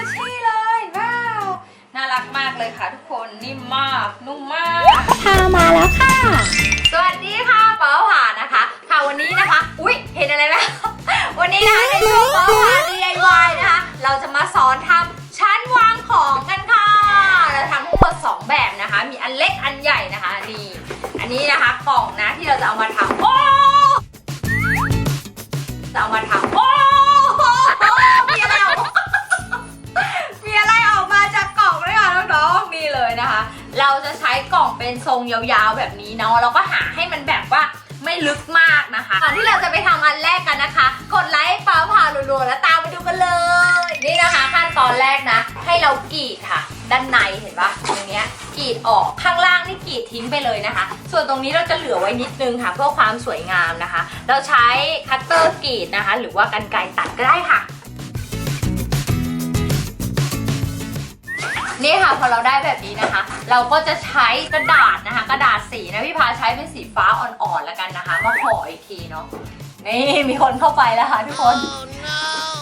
กุชชี่เลยว้าวน่ารักมากเลยค่ะทุกคนนิ่มมากนุ่มมากพามาแล้วค่ะ สวัสดีค่ะเป๋าผ่านะคะ ค่ะวันนี้นะคะ อุ๊ยเห็นอะไรไหมวันนี้นะคะในช่วงเป๋าผ่า DIY นะคะ เราจะมาสอนทำชั้นวางของกันค่ะเราทำทั้งหมด2แบบนะคะ มีอันเล็กอันใหญ่นะคะนี่อันนี้นะคะกล่องนะที่เราจะเอามาทำโอ้จะเอามาทำโอ้ นี่เลยนะคะ เราจะใช้กล่องเป็นทรงยาวๆแบบนี้เนาะเราก็หาให้มันแบบว่าไม่ลึกมากนะคะก่อนที่เราจะไปทำอันแรกกันนะคะ กดไลค์ฟ้าผ่ารัวๆแล้วตามไปดูกันเลย นี่นะคะขั้นตอนแรกนะ ให้เรากรีดค่ะ ด้านในเห็นปะตรงเนี้ยกรีดออกข้างล่างนี่กรีดทิ้งไปเลยนะคะ ส่วนตรงนี้เราจะเหลือไว้นิดนึงค่ะ เพื่อความสวยงามนะคะ เราใช้คัตเตอร์กรีดนะคะ หรือว่ากันไกรตัดก็ได้ค่ะ นี่ค่ะพอเราได้แบบนี้นะคะ เราก็จะใช้กระดาษนะคะ กระดาษสีนะพี่พาใช้เป็นสีฟ้าอ่อนๆแล้วกันนะคะ มาห่ออีกทีเนาะนี่มีคนเข้าไปแล้วค่ะทุกคน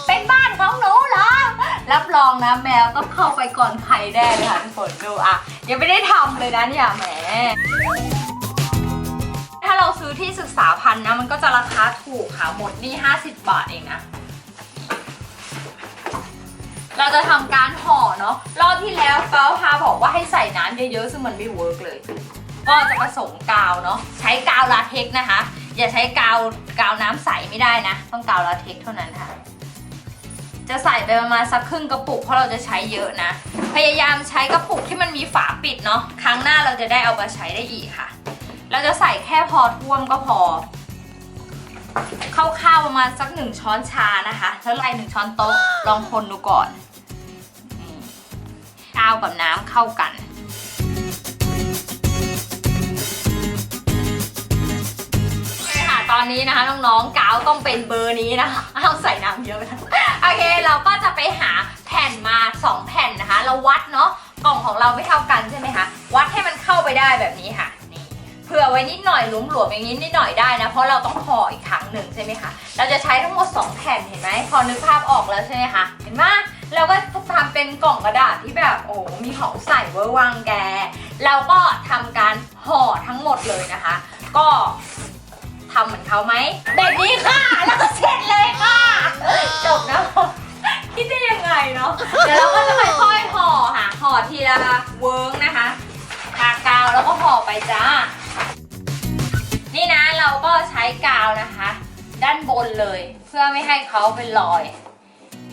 เป็นบ้านของหนูเหรอ รับรองนะแมวก็เข้าไปก่อนใครแน่เลยค่ะทุกคนดูอะยังไม่ได้ทำเลยนะเนี่ยแหมถ้าเราซื้อที่ศึกษาพันนะมันก็จะราคาถูกค่ะหมดนี่ 50 บาทเองนะ เราจะทำการห่อเนาะรอบที่แล้วเฟ้าพาบอกว่าให้ใส่น้ำเยอะๆซึ่งมันไม่เวิร์กเลย ก็จะผสมกาวเนาะใช้กาวลาเท็กนะคะ อย่าใช้กาวกาวน้ำใสไม่ได้นะ ต้องกาวลาเท็กเท่านั้นค่ะจะใส่ไปประมาณสักครึ่งกระปุกเพราะเราจะใช้เยอะนะ พยายามใช้กระปุกที่มันมีฝาปิดเนาะครั้งหน้าเราจะได้เอามาใช้ได้อีกค่ะ เราจะใส่แค่พอท่วมก็พอคร่าวๆประมาณสักหนึ่งช้อนชานะคะแล้วไล่หนึ่งช้อนโต๊ะลองคนดูก่อนาวกับน้ำเข้ากัน ค่ะตอนนี้นะคะน้องๆกาวต้องเป็นเบอร์นี้นะคะเอาใส่น้ำเยอะนะโอเคเราก็จะไปหาแผ่นมา 2 แผ่นนะคะ เราวัดเนาะกล่องของเราไม่เท่ากันใช่ไหมคะ วัดให้มันเข้าไปได้แบบนี้ค่ะนี่เผื่อไว้นิดหน่อยหลุมหลวมอย่างนี้นิดหน่อยได้นะ เพราะเราต้องห่ออีกครั้งหนึ่งใช่ไหมคะ เราจะใช้ทั้งหมด 2 แผ่นเห็นไหมพอนึกภาพออกแล้วใช่ไหมคะ เห็นไหมเราก็ เป็นกล่องกระดาษที่แบบโอ้มีของใส่เวอร์วังแกเราก็ทำการห่อทั้งหมดเลยนะคะ ก็ทำเหมือนเขาไหมแบบนี้ค่ะแล้วก็เสร็จเลยค่ะจบนะคิดได้ยังไงเนาะเดี๋ยวเราก็จะค่อยๆห่อค่ะห่อทีละเวิร์กนะคะทากาวแล้วก็ห่อไปจ้า นี่นะเราก็ใช้กาวนะคะ ด้านบนเลย เพื่อไม่ให้เขาเป็นรอย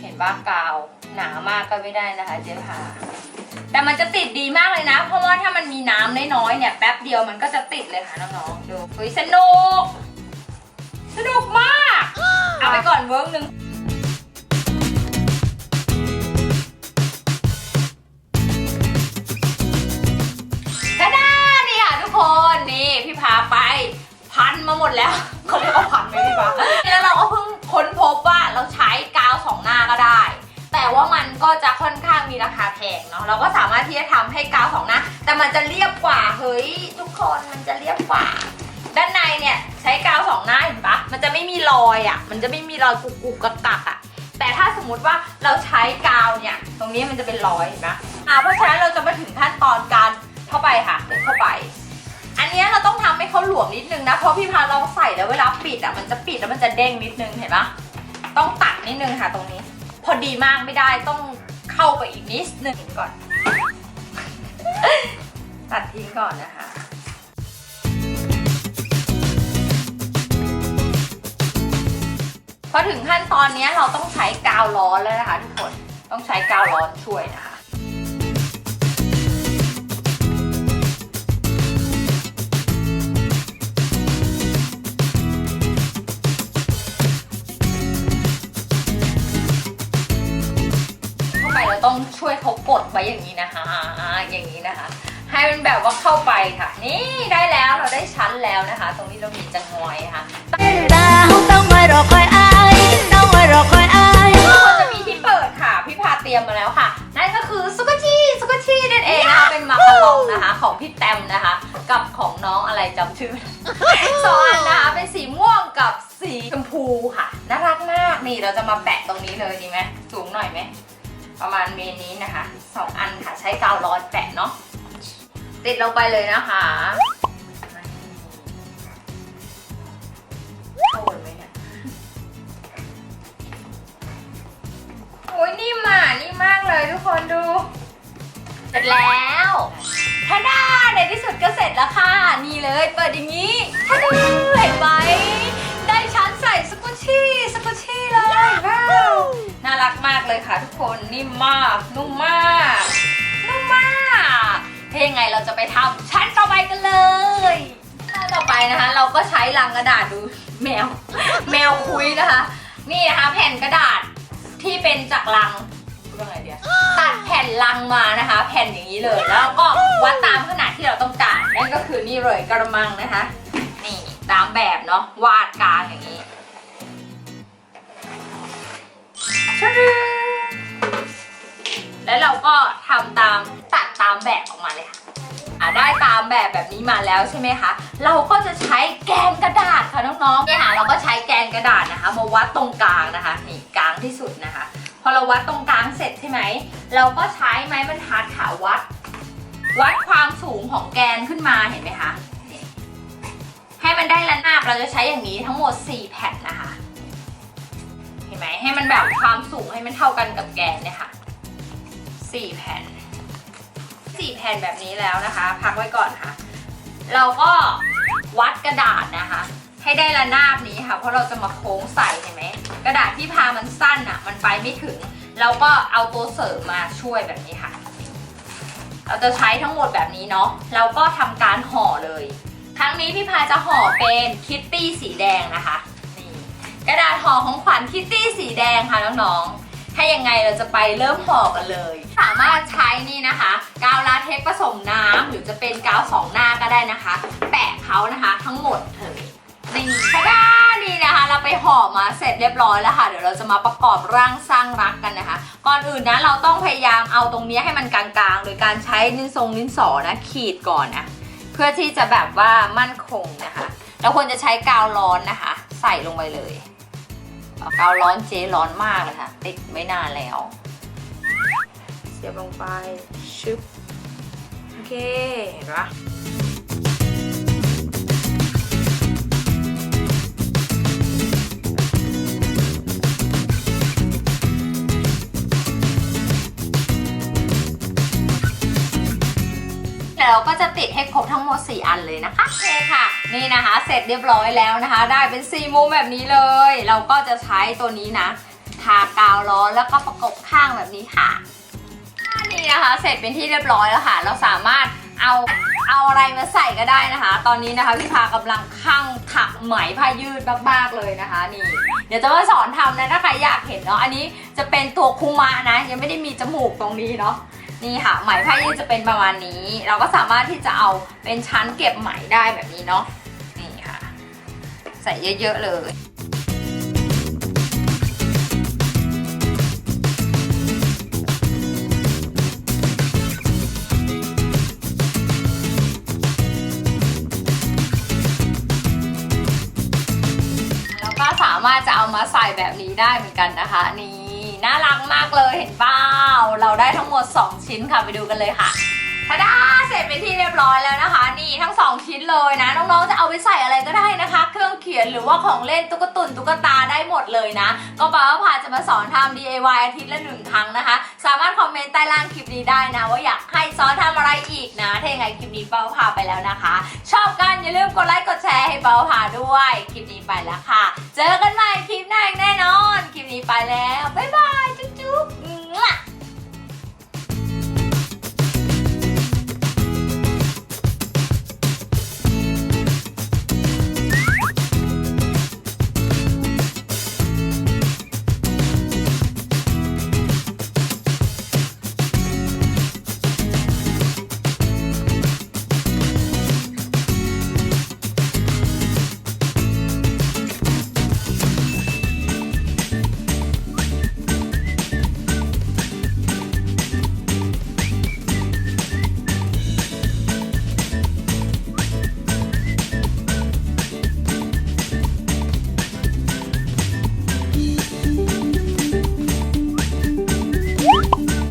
เห็นว่ากาว หนามากก็ไม่ได้นะคะเจ๊พาแต่มันจะติดดีมากเลยนะ เพราะว่าถ้ามันมีน้ำน้อยๆเนี่ยแป๊บเดียวมันก็จะติดเลยค่ะน้องๆดูเฮ้ยสนุก สนุกมาก เอาไปก่อนเวิร์กหนึ่งทาดานี่ค่ะทุกคนนี่พี่พาไปพันมาหมดแล้วเขาเรียกว่าพันไหมพี่พาแล้วเราก็เพิ่ง แต่มันจะเรียบกว่าเฮ้ยทุกคนมันจะเรียบกว่า ด้านในเนี่ยใช้กาวสองหน้าเห็นปะมันจะไม่มีรอยอะ่ะ มันจะไม่มีรอยกุกกุกกักกักอะ แต่ถ้าสมมุติว่าเราใช้กาวเนี่ย ตรงนี้มันจะเป็นรอยเห็นปะอ่าเพราะฉะนั้นเราจะมาถึงขั้นตอนการเข้าไปค่ะเดินเข้าไป อันเนี้ยเราต้องทำให้เขาหลวมนิดนึงนะเพราะพี่พาลองใส่แล้วเวลาปิดอะมันจะปิดแล้วมันจะเด้งนิดนึงเห็นปะต้องตัดนิดนึงค่ะตรงนี้ พอดีมากไม่ได้ต้องเข้าไปอีกนิดนึงก่อน ทิ้งก่อนนะคะพอถึงขั้นตอนนี้เราต้องใช้กาวร้อนแล้วนะคะทุกคนต้องใช้กาวร้อนช่วยนะคะเข้าไปเราต้องช่วยเขากดไว้อย่างนี้นะคะ อย่างนี้นะคะ ให้มันแบบว่าเข้าไปค่ะ นี่ได้แล้วเราได้ชั้นแล้วนะคะ ตรงนี้เรามีจังงอยค่ะดาวต้องไว้รอคอยอายต้องไว้รอคอยอายก็จะมีที่เปิดค่ะ พี่พาเตรียมมาแล้วค่ะ นั่นก็คือซุกชี่ซุกชี่นั่นเองนะคะเป็นมาคาลองนะคะ ของพี่แตมนะคะ กับของน้องอะไรจำชื่อไม่ได้สองอันนะคะเป็นสีม่วงกับสีชมพูค่ะน่ารักมากนี่เราจะมาแปะตรงนี้เลยดีไหมสูงหน่อยไหมประมาณเมตรนี้นะคะสองอันค่ะใช้กาวร้อนแปะเนาะ ติดลงไปเลยนะคะเข้าหมดไหมเนี่ยโอ้ยนิ่มอะนิ่มมากเลยทุกคนดูเสร็จแล้วทาดาในที่สุดก็เสร็จแล้วค่ะ นี่เลยเปิดอย่างนี้ทาดาเห็นไหมได้ชั้นใส่สกุชชี่สกุชชี่เลยว้าวน่ารักมากเลยค่ะทุกคนนิ่มมากนุ่มมากนุ่มมาก ถ้ายังไงเราจะไปทำชั้นต่อไปกันเลยชั้นต่อไปนะคะ เราก็ใช้ลังกระดาษดูแมว แมวคุยนะคะ นี่นะคะแผ่นกระดาษที่เป็นจากลังว่าไงเดียตัดแผ่นลังมานะคะ แผ่นอย่างนี้เลย แล้วก็วัดตามขนาดที่เราต้องการนั่นก็คือนี่เลยกระมังนะคะ นี่ตามแบบเนาะวาดกลางอย่างนี้ แบบแบบนี้มาแล้วใช่ไหมคะ เราก็จะใช้แกนกระดาษค่ะน้องๆเนี่ยค่ะเราก็ใช้แกนกระดาษนะคะ มาวัดตรงกลางนะคะนี่กลางที่สุดนะคะ พอเราวัดตรงกลางเสร็จใช่ไหมเราก็ใช้ไม้บรรทัดค่ะวัด วัดความสูงของแกนขึ้นมาเห็นไหมคะให้มันได้ระนาบเราจะใช้อย่างนี้ทั้งหมด 4 แผ่นนะคะ เห็นไหมให้มันแบบความสูงให้มันเท่ากันกับแกนเนี่ยค่ะ4แผ่น 4 แผ่นแบบนี้แล้วนะคะ พักไว้ก่อนค่ะ เราก็วัดกระดาษนะคะ ให้ได้ระนาบนี้ค่ะ เพราะเราจะมาโค้งใส่เห็นไหมกระดาษที่พามันสั้นอะ มันไปไม่ถึง เราก็เอาตัวเสริมมาช่วยแบบนี้ค่ะ เราจะใช้ทั้งหมดแบบนี้เนาะเราก็ทำการห่อเลย ครั้งนี้พี่พาจะห่อเป็นคิตตี้สีแดงนะคะนี่กระดาษห่อของขวัญคิตตี้สีแดงค่ะน้องๆ ถ้ายังไงเราจะไปเริ่มห่อกันเลย สามารถใช้นี่นะคะ กาวลาเทคผสมน้ำหรือจะเป็นกาวสองหน้าก็ได้นะคะ แปะเขานะคะทั้งหมดเลยนี่ทะดานี่นะคะ เราไปห่อมาเสร็จเรียบร้อยแล้วค่ะ เดี๋ยวเราจะมาประกอบร่างสร้างรักกันนะคะ ก่อนอื่นนะเราต้องพยายามเอาตรงนี้ให้มันกลางๆ โดยการใช้นินทรงนินสอนะขีดก่อนนะเพื่อที่จะแบบว่ามั่นคงนะคะ เราควรจะใช้กาวร้อนนะคะ ใส่ลงไปเลย กาวร้อนเจ๊ร้อนมากเลยค่ะ ติดไม่นานแล้ว เสียบลงไป ชึบ โอเค เห็นปะ ดี๋ยวเราก็จะติดให้ครบทั้งหมด 4 อันเลยนะคะโอเคค่ะ นี่นะคะ เสร็จเรียบร้อยแล้วนะคะ ได้เป็น4มุมแบบนี้เลย เราก็จะใช้ตัวนี้นะ ทากาวร้อแล้วก็ประกบข้างแบบนี้ค่ะนี่นะคะ เสร็จเป็นที่เรียบร้อยแล้วค่ะ เราสามารถเอาเอาอะไรมาใส่ก็ได้นะคะ ตอนนี้นะคะพี่พากำลังข้างถักไหมผ้ายืดมากๆเลยนะคะนี่ เดี๋ยวจะมาสอนทำนะถ้าใครอยากเห็นเนาะอันนี้จะเป็นตัวคุมะนะ ยังไม่ได้มีจมูกตรงนี้เนาะ นี่ค่ะไหมผ้ายืดจะเป็นประมาณนี้ เราก็สามารถที่จะเอาเป็นชั้นเก็บไหมได้แบบนี้เนาะนี่ค่ะ ใส่เยอะๆเลยแล้วก็สามารถจะเอามาใส่แบบนี้ได้เหมือนกันนะคะ นี่น่ารักมากเลยเห็นเปล่าเราได้ทั้งหมด 2 ชิ้นค่ะไปดูกันเลยค่ะทาดาเสร็จเป็นที่เรียบร้อยแล้วนะคะ นี่ทั้ง 2 ชิ้นเลยนะ น้องๆจะเอาไปใส่อะไรก็ได้นะคะ เครื่องเขียนหรือว่าของเล่นตุ๊กตุนตุ๊กตาได้หมดเลยนะ ก็ป้าว่าพาจะมาสอนทำ DIY อาทิตย์ละหนึ่งครั้งนะคะ สามารถคอมเมนต์ใต้ล่างคลิปนี้ได้นะ ว่าอยากให้ซอนทำอะไรอีกนะถ้ายังไงคลิปนี้ป้าพาไปแล้วนะคะ ชอบกันอย่าลืมกดไลค์กดแชร์ให้ป้าพาด้วยคลิปนี้ไปแล้วค่ะ เจอกันใหม่คลิปหน้าแน่นอน คลิปนี้ไปแล้วบ๊ายบาย